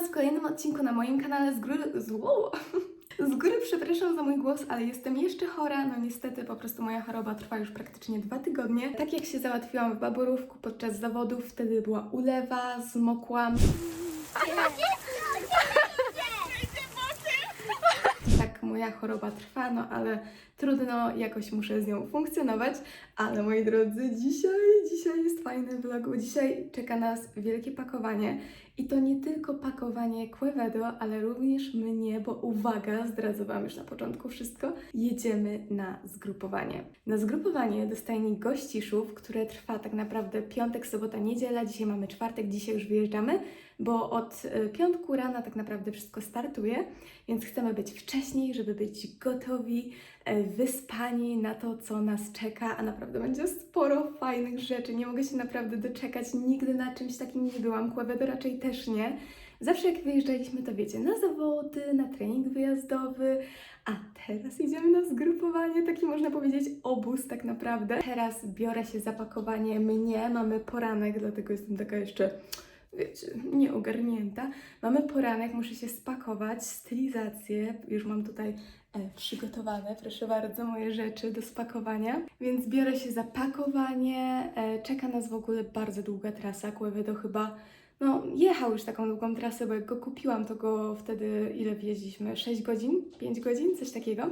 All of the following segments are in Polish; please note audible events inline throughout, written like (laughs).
Was w kolejnym odcinku na moim kanale z góry... Z, (laughs) z góry przepraszam za mój głos, ale jestem jeszcze chora. No niestety po prostu moja choroba trwa już praktycznie dwa tygodnie. Tak jak się załatwiłam w Baborówku podczas zawodów, wtedy była ulewa, zmokłam. tak moja choroba trwa, no ale trudno, jakoś muszę z nią funkcjonować. Ale moi drodzy, dzisiaj, dzisiaj jest fajny vlog, bo dzisiaj czeka nas wielkie pakowanie. I to nie tylko pakowanie Quevedo, ale również mnie, bo uwaga, zdradzę Wam już na początku wszystko, jedziemy na zgrupowanie. Na zgrupowanie do Gościszów, które trwa tak naprawdę piątek, sobota, niedziela, dzisiaj mamy czwartek, dzisiaj już wyjeżdżamy, bo od y, piątku rana tak naprawdę wszystko startuje, więc chcemy być wcześniej, żeby być gotowi, e, wyspani na to, co nas czeka, a naprawdę będzie sporo fajnych rzeczy. Nie mogę się naprawdę doczekać. Nigdy na czymś takim nie byłam. Quevedo raczej też nie. Zawsze jak wyjeżdżaliśmy, to wiecie, na zawody, na trening wyjazdowy, a teraz idziemy na zgrupowanie, taki można powiedzieć obóz tak naprawdę. Teraz biorę się za pakowanie mnie, mamy poranek, dlatego jestem taka jeszcze wiecie, nieogarnięta. Mamy poranek, muszę się spakować, stylizację, już mam tutaj e, przygotowane, proszę bardzo, moje rzeczy do spakowania. Więc biorę się za pakowanie. E, czeka nas w ogóle bardzo długa trasa. Quevedo chyba, no, jechał już taką długą trasę, bo jak go kupiłam, to go wtedy ile wjeździliśmy? 6 godzin? 5 godzin? Coś takiego.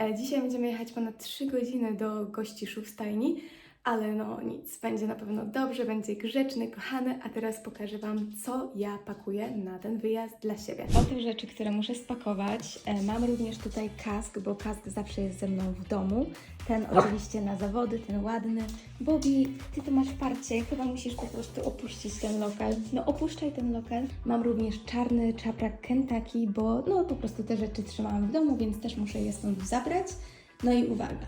E, dzisiaj będziemy jechać ponad 3 godziny do Gościszów stajni. Ale no nic, będzie na pewno dobrze, będzie grzeczny, kochany, a teraz pokażę Wam, co ja pakuję na ten wyjazd dla siebie. O tych rzeczy, które muszę spakować, e, mam również tutaj kask, bo kask zawsze jest ze mną w domu. Ten oczywiście na zawody, ten ładny. Bobby, Ty to masz parcie, chyba musisz po prostu opuścić ten lokal. No opuszczaj ten lokal. Mam również czarny czaprak Kentucky, bo no po prostu te rzeczy trzymałam w domu, więc też muszę je stąd zabrać. No i uwaga,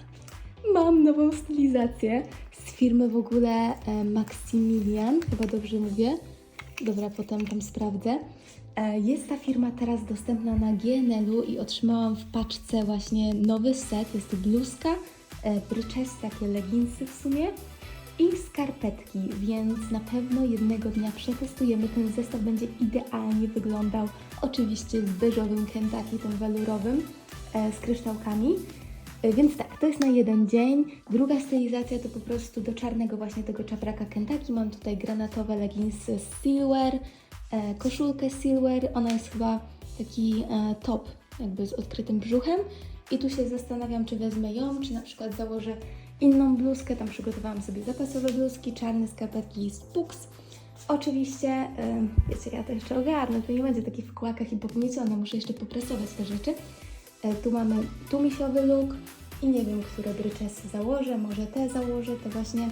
Mam nową stylizację z firmy w ogóle e, Maximilian, chyba dobrze mówię. Dobra, potem tam sprawdzę. E, Jest ta firma teraz dostępna na GNL-u i otrzymałam w paczce właśnie nowy set. Jest bluzka, e, bryczes, takie leginsy w sumie i skarpetki, więc na pewno jednego dnia przetestujemy. Ten zestaw będzie idealnie wyglądał. Oczywiście z beżowym Kentucky, tym welurowym, z kryształkami. Więc tak, to jest na jeden dzień. Druga stylizacja to po prostu do czarnego właśnie tego czapraka Kentucky. Mam tutaj granatowe leginsy silver, e, koszulkę silver. Ona jest chyba taki e, top, jakby z odkrytym brzuchem. I tu się zastanawiam, czy wezmę ją, czy na przykład założę inną bluzkę. Tam przygotowałam sobie zapasowe bluzki, czarne skarpetki z Pux. Oczywiście, e, wiecie, ja to jeszcze ogarnę, to nie będzie takie w kłakach i pogniecione, muszę jeszcze popresować te rzeczy. E, Tu mamy tumisiowy look i nie wiem, które bryczesy założę. Może te założę, te właśnie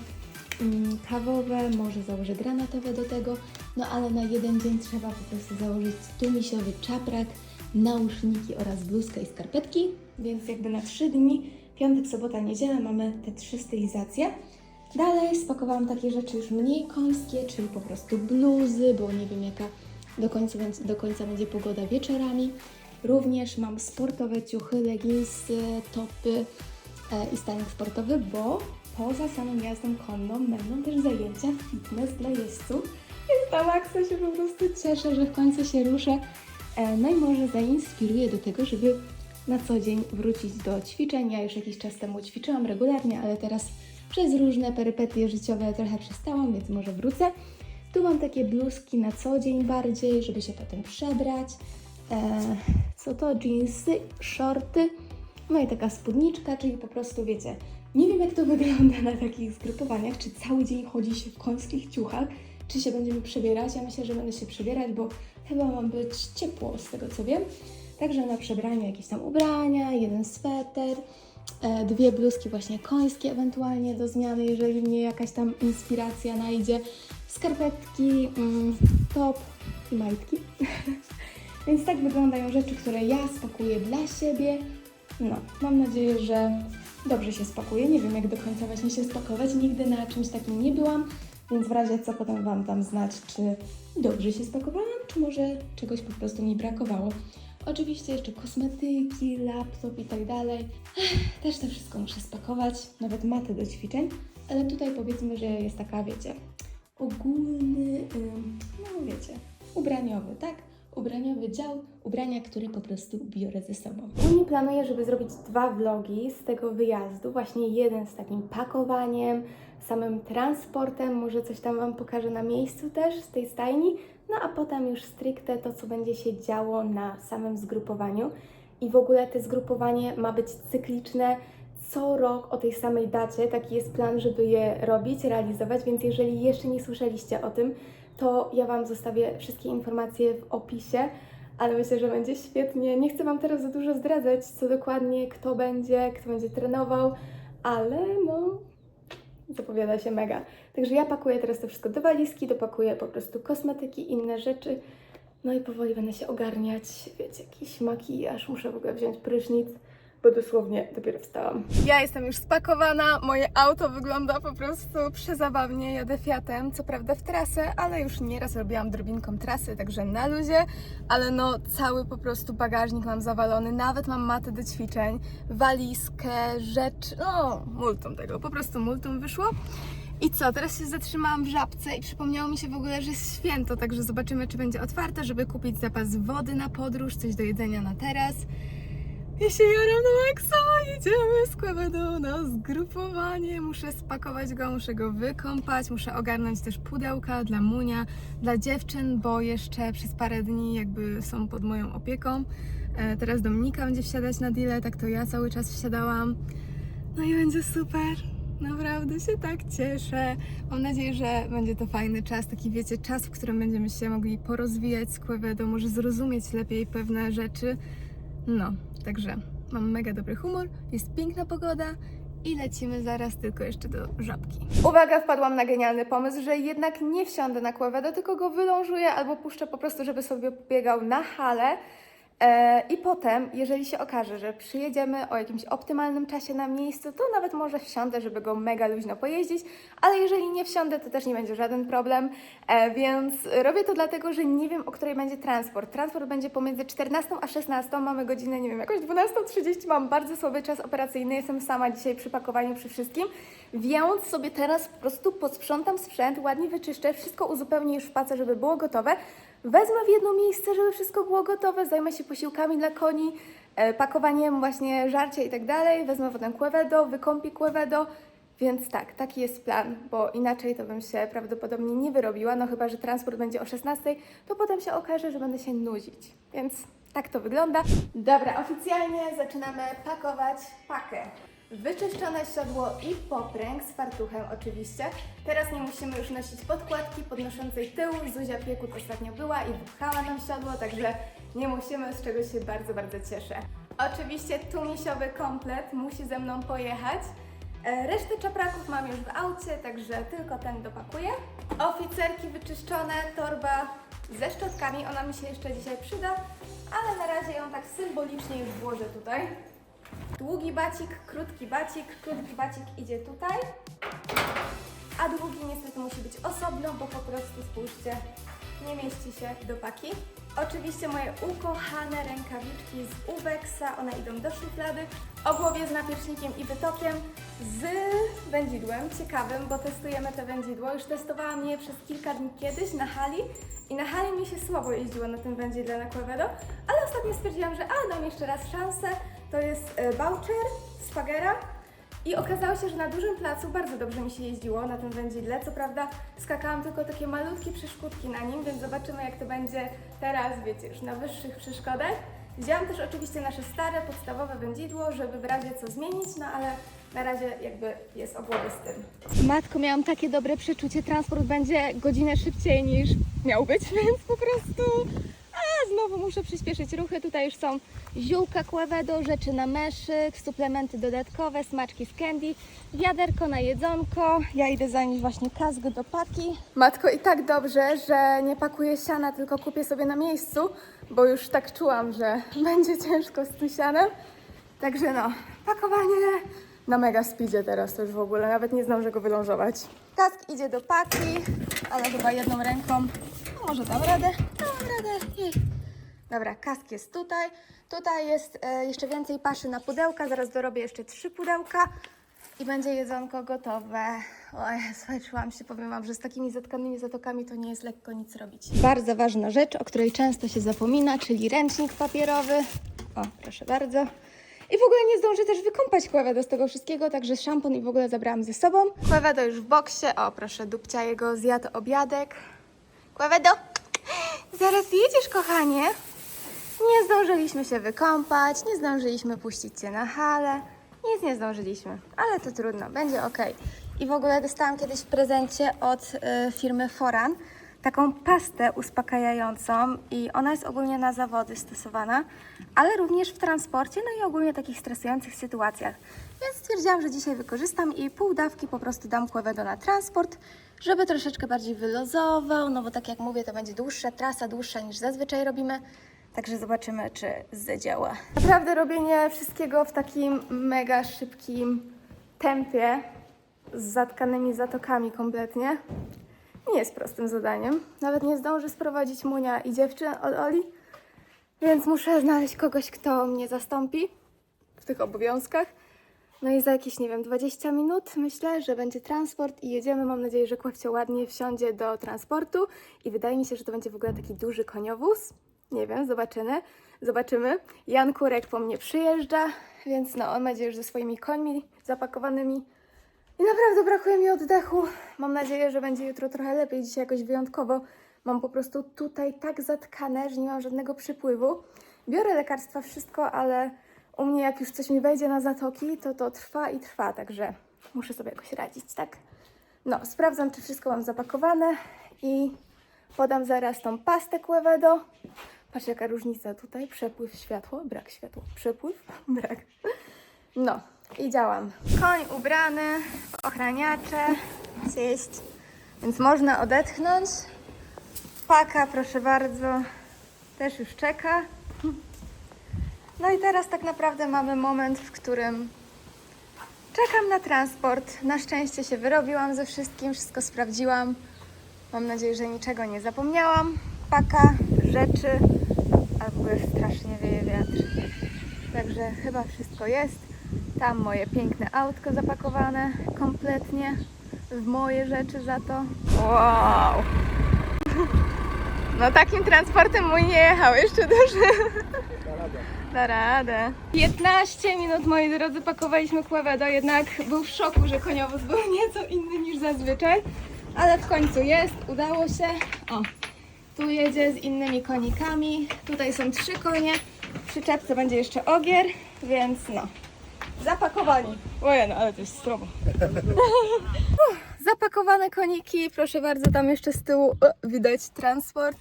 mm, kawowe, może założę granatowe do tego. No ale na jeden dzień trzeba po prostu założyć tumisiowy czaprak, nauszniki oraz bluzkę i skarpetki. Więc jakby na trzy dni, piątek, sobota, niedziela mamy te trzy stylizacje. Dalej spakowałam takie rzeczy już mniej końskie, czyli po prostu bluzy, bo nie wiem jaka do końca, do końca będzie pogoda wieczorami. Również mam sportowe ciuchy, leginsy, topy e, i stanik sportowy, bo poza samą jazdą konną będą też zajęcia fitness dla jeźdźców. Więc na maksa się po prostu cieszę, że w końcu się ruszę. E, no i może zainspiruję do tego, żeby na co dzień wrócić do ćwiczeń. Ja już jakiś czas temu ćwiczyłam regularnie, ale teraz przez różne perypetie życiowe trochę przestałam, więc może wrócę. Tu mam takie bluzki na co dzień bardziej, żeby się potem przebrać. E, co to? Jeansy, shorty, no i taka spódniczka, czyli po prostu wiecie, nie wiem jak to wygląda na takich zgrupowaniach, czy cały dzień chodzi się w końskich ciuchach, czy się będziemy przebierać. Ja myślę, że będę się przebierać, bo chyba ma być ciepło z tego co wiem. Także na przebraniu jakieś tam ubrania, jeden sweter, e, dwie bluzki właśnie końskie ewentualnie do zmiany, jeżeli mnie jakaś tam inspiracja najdzie, skarpetki, mm, top i majtki. (laughs) Więc tak wyglądają rzeczy, które ja spakuję dla siebie. No, mam nadzieję, że dobrze się spakuję. Nie wiem, jak do końca właśnie się spakować. Nigdy na czymś takim nie byłam, więc w razie co potem Wam dam znać, czy dobrze się spakowałam, czy może czegoś po prostu mi brakowało. Oczywiście jeszcze kosmetyki, laptop i tak dalej. Też to wszystko muszę spakować, nawet maty do ćwiczeń, ale tutaj powiedzmy, że jest taka, wiecie, ogólny, no wiecie, ubraniowy, tak? Ubraniowy dział, ubrania, które po prostu biorę ze sobą. Ogólnie planuję, żeby zrobić dwa vlogi z tego wyjazdu. Właśnie jeden z takim pakowaniem, samym transportem, może coś tam Wam pokażę na miejscu też z tej stajni. No a potem już stricte to, co będzie się działo na samym zgrupowaniu. I w ogóle to zgrupowanie ma być cykliczne co rok o tej samej dacie. Taki jest plan, żeby je robić, realizować, więc jeżeli jeszcze nie słyszeliście o tym, to ja Wam zostawię wszystkie informacje w opisie ale myślę, że będzie świetnie. Nie chcę Wam teraz za dużo zdradzać, co dokładnie, kto będzie, kto będzie trenował, ale no, zapowiada się mega. Także ja pakuję teraz to wszystko do walizki, dopakuję po prostu kosmetyki, inne rzeczy, no i powoli będę się ogarniać, wiecie, jakiś makijaż, muszę w ogóle wziąć prysznic, bo dosłownie dopiero wstałam. Ja jestem już spakowana, moje auto wygląda po prostu przezabawnie, jadę Fiatem, co prawda w trasę, ale już nieraz robiłam drobinką trasy, także na luzie, ale no cały po prostu bagażnik mam zawalony, nawet mam matę do ćwiczeń, walizkę, rzecz, no multum tego, po prostu multum wyszło. I co, teraz się zatrzymałam w żabce i przypomniało mi się w ogóle, że jest święto, także zobaczymy, czy będzie otwarte, żeby kupić zapas wody na podróż, coś do jedzenia na teraz. Ja się jaram na maksa, jedziemy z Quevedo na zgrupowanie, muszę spakować go, muszę go wykąpać, muszę ogarnąć też pudełka dla Munia, dla dziewczyn, bo jeszcze przez parę dni jakby są pod moją opieką. E, teraz Dominika będzie wsiadać na deal, tak to ja cały czas wsiadałam. No i będzie super. Naprawdę się tak cieszę. Mam nadzieję, że będzie to fajny czas, taki wiecie, czas, w którym będziemy się mogli porozwijać z Quevedo, może zrozumieć lepiej pewne rzeczy. No, także mam mega dobry humor, jest piękna pogoda i lecimy zaraz tylko jeszcze do żabki. Uwaga, wpadłam na genialny pomysł, że jednak nie wsiądę na Quevedo, tylko go wylążuję albo puszczę po prostu, żeby sobie biegał na hale. E, I potem, jeżeli się okaże, że przyjedziemy o jakimś optymalnym czasie na miejscu, to nawet może wsiądę, żeby go mega luźno pojeździć, ale jeżeli nie wsiądę, to też nie będzie żaden problem, e, więc robię to dlatego, że nie wiem, o której będzie transport. Transport będzie pomiędzy 14 a 16, mamy godzinę, nie wiem, jakoś 12.30, mam bardzo słaby czas operacyjny, jestem sama dzisiaj przy pakowaniu, przy wszystkim, więc sobie teraz po prostu posprzątam sprzęt, ładnie wyczyszczę, wszystko uzupełnię już w pace, żeby było gotowe, Wezmę w jedno miejsce, żeby wszystko było gotowe, zajmę się posiłkami dla koni, e, pakowaniem właśnie żarcia i tak dalej, wezmę potem Quevedo, wykąpię Quevedo, więc tak, taki jest plan, bo inaczej to bym się prawdopodobnie nie wyrobiła, no chyba, że transport będzie o 16, to potem się okaże, że będę się nudzić, więc tak to wygląda. Dobra, oficjalnie zaczynamy pakować pakę. Wyczyszczone siodło i popręg z fartuchem oczywiście. Teraz nie musimy już nosić podkładki podnoszącej tył. Zuzia Piekut ostatnio była i wypchała nam siodło, także nie musimy, z czego się bardzo, bardzo cieszę. Oczywiście tumisiowy komplet musi ze mną pojechać. E, Resztę czapraków mam już w aucie, także tylko ten dopakuję. Oficerki wyczyszczone, torba ze szczotkami, ona mi się jeszcze dzisiaj przyda, ale na razie ją tak symbolicznie już włożę tutaj. Długi bacik, krótki bacik, krótki bacik idzie tutaj, a długi niestety musi być osobno, bo po prostu spójrzcie, nie mieści się do paki. Oczywiście moje ukochane rękawiczki z Ubexa, one idą do szuflady. Ogłowie z napiecznikiem i wytokiem z wędzidłem, ciekawym, bo testujemy te wędzidło. Już testowałam je przez kilka dni kiedyś na hali i na hali mi się słabo jeździło na tym wędzidle na Quevedo, ale ostatnio stwierdziłam, że a, dam jeszcze raz szansę. To jest e, Boucher z Fagera i okazało się, że na dużym placu bardzo dobrze mi się jeździło na tym wędzidle. Co prawda skakałam tylko takie malutkie przeszkódki na nim, więc zobaczymy jak to będzie teraz, wiecie, już na wyższych przeszkodach. Wzięłam też oczywiście nasze stare, podstawowe wędzidło, żeby w razie co zmienić, no ale na razie jakby jest o głowie z tym. Matko, miałam takie dobre przeczucie, transport będzie godzinę szybciej niż miał być, (laughs) więc po prostu znowu muszę przyspieszyć ruchy. Tutaj już są ziółka Quevedo, rzeczy na meszyk, suplementy dodatkowe, smaczki z candy, wiaderko na jedzonko. Ja idę zanieść właśnie kask do paki. Matko, i tak dobrze, że nie pakuję siana, tylko kupię sobie na miejscu, bo już tak czułam, że (laughs) będzie ciężko z tym sianem. Także no, pakowanie na mega speedzie teraz to już w ogóle, nawet nie zdążę go wylążować. Kask idzie do paki, ale chyba jedną ręką. No, może dam radę? Dam radę. Jej. Dobra, kask jest tutaj. Tutaj jest e, jeszcze więcej paszy na pudełka. Zaraz dorobię jeszcze trzy pudełka. I będzie jedzonko gotowe. Oj, swęczyłam się, powiem Wam, że z takimi zatkanymi zatokami to nie jest lekko nic robić. Bardzo ważna rzecz, o której często się zapomina, czyli ręcznik papierowy. O, proszę bardzo. I w ogóle nie zdążę też wykąpać Kłewedo z tego wszystkiego, także szampon i w ogóle zabrałam ze sobą. Kłewedo już w boksie. O, proszę, dupcia jego zjadł obiadek. Kłewedo, zaraz jedziesz, kochanie. Nie zdążyliśmy się wykąpać, nie zdążyliśmy puścić cię na halę. Nic nie zdążyliśmy, ale to trudno, będzie ok. I w ogóle dostałam kiedyś w prezencie od y, firmy Foran taką pastę uspokajającą i ona jest ogólnie na zawody stosowana, ale również w transporcie, no i ogólnie takich stresujących sytuacjach. Więc stwierdziłam, że dzisiaj wykorzystam i pół dawki po prostu dam Quevedo na transport, żeby troszeczkę bardziej wylozował, no bo tak jak mówię, to będzie dłuższa trasa, dłuższa niż zazwyczaj robimy. Także zobaczymy, czy zadziała. Naprawdę robienie wszystkiego w takim mega szybkim tempie, z zatkanymi zatokami kompletnie, nie jest prostym zadaniem. Nawet nie zdążę sprowadzić Munia i dziewczyn od Oli, więc muszę znaleźć kogoś, kto mnie zastąpi w tych obowiązkach. No i za jakieś, nie wiem, 20 minut myślę, że będzie transport i jedziemy. Mam nadzieję, że Kłewcio ładnie wsiądzie do transportu i wydaje mi się, że to będzie w ogóle taki duży koniowóz. Nie wiem, zobaczymy. Zobaczymy. Jan Kurek po mnie przyjeżdża, więc no, on będzie już ze swoimi końmi zapakowanymi. I naprawdę brakuje mi oddechu. Mam nadzieję, że będzie jutro trochę lepiej, dzisiaj jakoś wyjątkowo. Mam po prostu tutaj tak zatkane, że nie mam żadnego przypływu. Biorę lekarstwa, wszystko, ale u mnie jak już coś mi wejdzie na zatoki, to to trwa i trwa, także muszę sobie jakoś radzić, tak? No, sprawdzam, czy wszystko mam zapakowane i podam zaraz tą pastę Quevedo. Patrz, jaka różnica tutaj. Przepływ światła, brak światła. Przepływ, (laughs) brak. No, i działam. Koń ubrany, ochraniacze, zjeść, więc można odetchnąć. Paka, proszę bardzo, też już czeka. No i teraz tak naprawdę mamy moment, w którym czekam na transport. Na szczęście się wyrobiłam ze wszystkim, wszystko sprawdziłam. Mam nadzieję, że niczego nie zapomniałam. Paka, rzeczy, a w ogóle strasznie wieje wiatr. Także chyba wszystko jest. Tam moje piękne autko zapakowane kompletnie w moje rzeczy za to. Wow! No takim transportem mój nie jechał jeszcze duży. Da radę. 15 minut, moi drodzy, pakowaliśmy Quevedo, jednak był w szoku, że koniowóz był nieco inny niż zazwyczaj, ale w końcu jest, udało się. O, tu jedzie z innymi konikami, tutaj są trzy konie, w przyczepce będzie jeszcze ogier, więc no, zapakowani. Ojej, no ale to jest stromo. (laughs) Zapakowane koniki, proszę bardzo, tam jeszcze z tyłu widać transport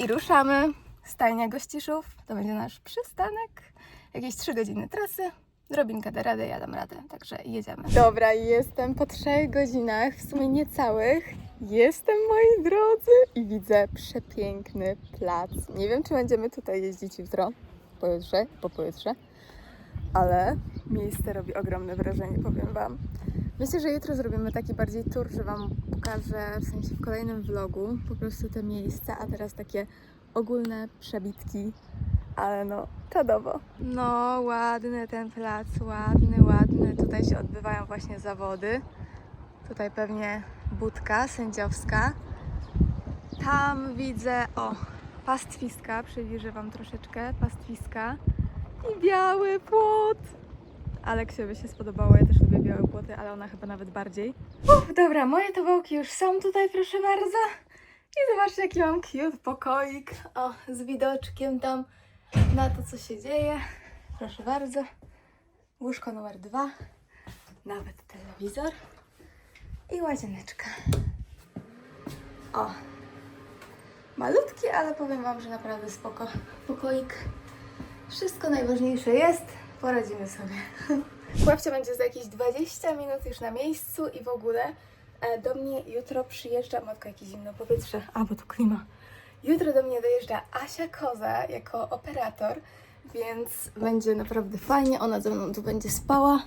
i ruszamy. Stajnia Gościszów, to będzie nasz przystanek. Jakieś 3 godziny trasy. Drobinka da radę, ja dam radę, także jedziemy. Dobra, jestem po 3 godzinach, w sumie niecałych. Jestem, moi drodzy, i widzę przepiękny plac. Nie wiem, czy będziemy tutaj jeździć jutro, pojutrze, po pojutrze, ale miejsce robi ogromne wrażenie, powiem Wam. Myślę, że jutro zrobimy taki bardziej tour, że Wam pokażę w sensie w kolejnym vlogu po prostu te miejsca, a teraz takie ogólne przebitki, ale no czadowo. No ładny ten plac, ładny, ładny. Tutaj się odbywają właśnie zawody. Tutaj pewnie budka sędziowska. Tam widzę, o, pastwiska, przybliżę Wam troszeczkę, pastwiska i biały płot. Aleksiowi się spodobało, ja też lubię białe płoty, ale ona chyba nawet bardziej. Uf, dobra, moje tobołki już są tutaj, proszę bardzo. I zobaczcie, jaki mam cute pokoik. O, z widoczkiem tam na to, co się dzieje. Proszę bardzo. Łóżko numer dwa. Nawet telewizor. I łazieneczka. O. Malutki, ale powiem Wam, że naprawdę spoko. Pokoik. Wszystko najważniejsze jest. Poradzimy sobie. (laughs) Kławcia będzie za jakieś 20 minut już na miejscu i w ogóle e, do mnie jutro przyjeżdża, matko, jakieś zimno powietrze, a bo tu klima. Jutro do mnie dojeżdża Asia Koza jako operator, więc będzie naprawdę fajnie. Ona ze mną tu będzie spała,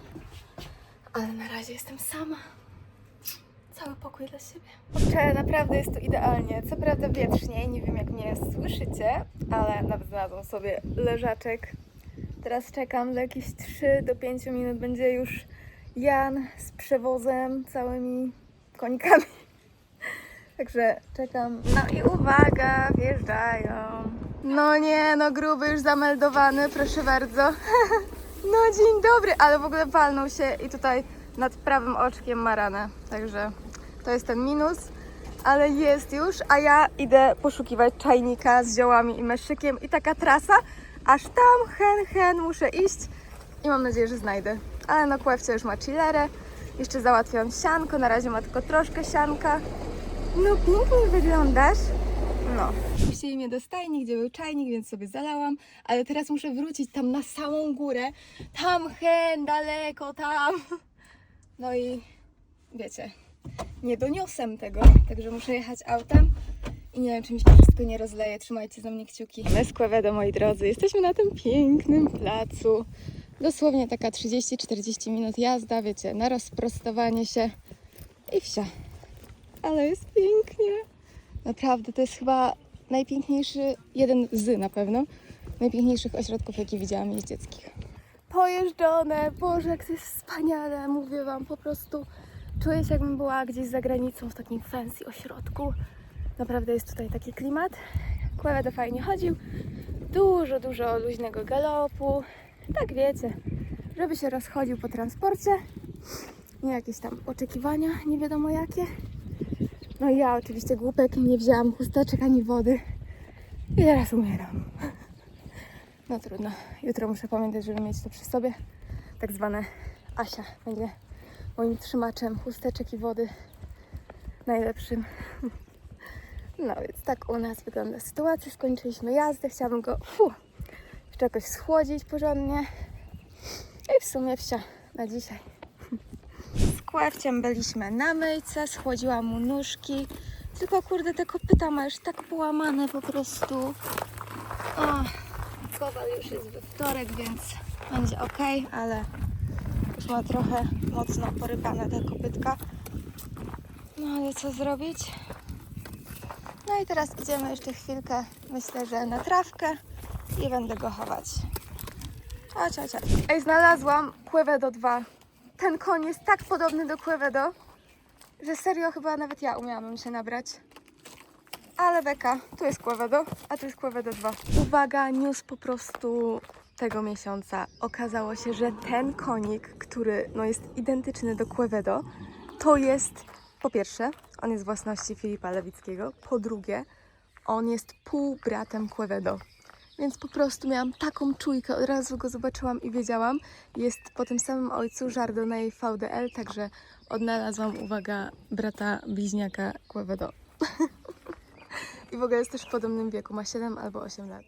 ale na razie jestem sama. Cały pokój dla siebie. Kurczę, naprawdę jest tu idealnie. Co prawda wietrzniej, nie wiem jak mnie słyszycie, ale nawet znalazłam sobie leżaczek. Teraz czekam, za jakieś 3 do 5 minut będzie już Jan z przewozem, całymi konikami. Także czekam. No i uwaga, wjeżdżają. No nie, no gruby już zameldowany, proszę bardzo. (laughs) No dzień dobry, ale w ogóle walnął się i tutaj nad prawym oczkiem ma ranę. Także to jest ten minus, ale jest już, a ja idę poszukiwać czajnika z ziołami i meszykiem i taka trasa, aż tam hen hen muszę iść i mam nadzieję, że znajdę. Ale no Kłewcia już ma chillerę, jeszcze załatwiam sianko, na razie ma tylko troszkę sianka. No pięknie wyglądasz. No. Puścili mnie do stajni, gdzie był czajnik, więc sobie zalałam, ale teraz muszę wrócić tam na samą górę. Tam hen, daleko, tam. No i wiecie, nie doniosę tego, także muszę jechać autem i nie wiem, czy mi się wszystko nie rozleje. Trzymajcie za mnie kciuki. Kłewedo, moi drodzy, jesteśmy na tym pięknym placu. Dosłownie taka 30-40 minut jazda, wiecie, na rozprostowanie się i wsia. Ale jest pięknie. Naprawdę, to jest chyba najpiękniejszy, jeden z na pewno, najpiękniejszych ośrodków, jakie widziałam jeźdź dzieckich. Pojeżdżone, Boże, jak to jest wspaniale, mówię Wam, po prostu czuję się jakbym była gdzieś za granicą w takim fancy ośrodku. Naprawdę jest tutaj taki klimat. Kłewedo fajnie chodził, dużo, dużo luźnego galopu, tak wiecie, żeby się rozchodził po transporcie, nie jakieś tam oczekiwania, nie wiadomo jakie. No i ja oczywiście głupek nie wzięłam chusteczek ani wody i teraz umieram. No trudno. Jutro muszę pamiętać, żeby mieć to przy sobie. Tak zwane Asia będzie moim trzymaczem chusteczek i wody najlepszym. No więc tak u nas wygląda sytuacja. Skończyliśmy jazdę. Chciałabym go fu, jeszcze jakoś schłodzić porządnie. I w sumie wsia na dzisiaj. Z Kłewciem byliśmy na myjce, schłodziłam mu nóżki. Tylko kurde, te kopyta ma już tak połamane po prostu. O, kowal już jest we wtorek, więc będzie ok, ale już ma trochę mocno porypane te kopytka. No ale co zrobić? No i teraz idziemy jeszcze chwilkę, myślę, że na trawkę i będę go chować. Chodź, chodź, chodź. Ej, znalazłam Quevedo 2. Ten koń jest tak podobny do Quevedo, że serio chyba nawet ja umiałabym się nabrać. Ale beka, tu jest Quevedo, a tu jest Quevedo 2. Uwaga, news po prostu tego miesiąca. Okazało się, że ten konik, który no, jest identyczny do Quevedo, to jest po pierwsze, on jest własności Filipa Lewickiego, po drugie, on jest półbratem Quevedo. Więc po prostu miałam taką czujkę, od razu go zobaczyłam i wiedziałam. Jest po tym samym ojcu Chardonnay VDL, także odnalazłam, uwaga, brata bliźniaka Quevedo. (laughs) I w ogóle jest też w podobnym wieku, ma 7 albo 8 lat.